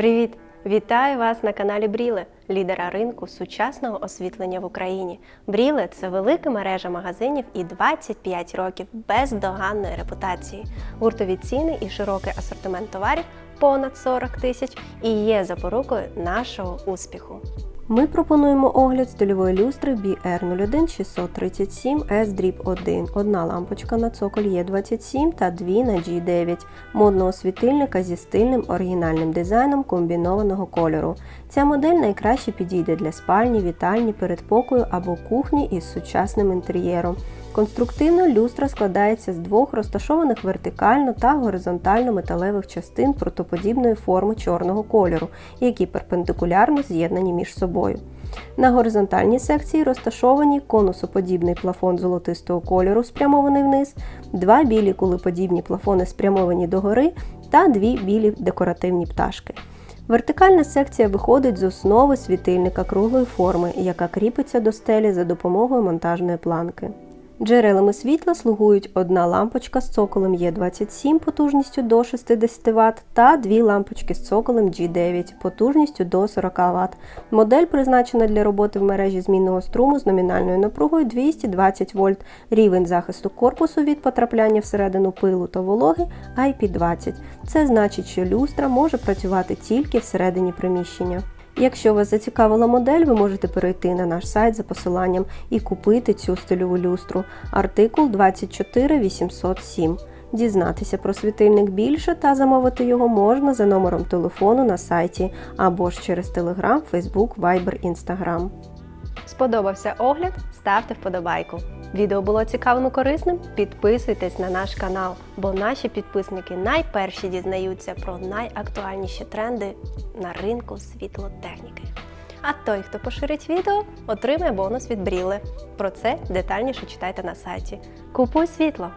Привіт! Вітаю вас на каналі Бріле, лідера ринку сучасного освітлення в Україні. Бріле це велика мережа магазинів і 25 років бездоганної репутації. Гуртові ціни і широкий асортимент товарів понад 40 тисяч і є запорукою нашого успіху. Ми пропонуємо огляд стильової люстри BR01 637 S 1. Одна лампочка на цоколь Є27 та дві на G9, модного світильника зі стильним оригінальним дизайном комбінованого кольору. Ця модель найкраще підійде для спальні, вітальні, передпокою або кухні із сучасним інтер'єром. Конструктивно люстра складається з двох розташованих вертикально та горизонтально металевих частин протоподібної форми чорного кольору, які перпендикулярно з'єднані між собою. На горизонтальній секції розташовані конусоподібний плафон золотистого кольору, спрямований вниз, два білі кулеподібні плафони спрямовані догори та дві білі декоративні пташки. Вертикальна секція виходить з основи світильника круглої форми, яка кріпиться до стелі за допомогою монтажної планки. Джерелами світла слугують одна лампочка з цоколем Є27 потужністю до 60 Вт та дві лампочки з цоколем G9 потужністю до 40 Вт. Модель призначена для роботи в мережі змінного струму з номінальною напругою 220 вольт. Рівень захисту корпусу від потрапляння всередину пилу та вологи IP20. Це значить, що люстра може працювати тільки всередині приміщення. Якщо вас зацікавила модель, ви можете перейти на наш сайт за посиланням і купити цю стильову люстру. Артикул 24807. Дізнатися про світильник більше та замовити його можна за номером телефону на сайті або ж через Telegram, Facebook, Viber, Instagram. Сподобався огляд? Ставте вподобайку. Відео було цікавим і корисним? Підписуйтесь на наш канал, бо наші підписники найперші дізнаються про найактуальніші тренди на ринку світлотехніки. А той, хто поширить відео, отримає бонус від Бріле. Про це детальніше читайте на сайті. Купуй світло!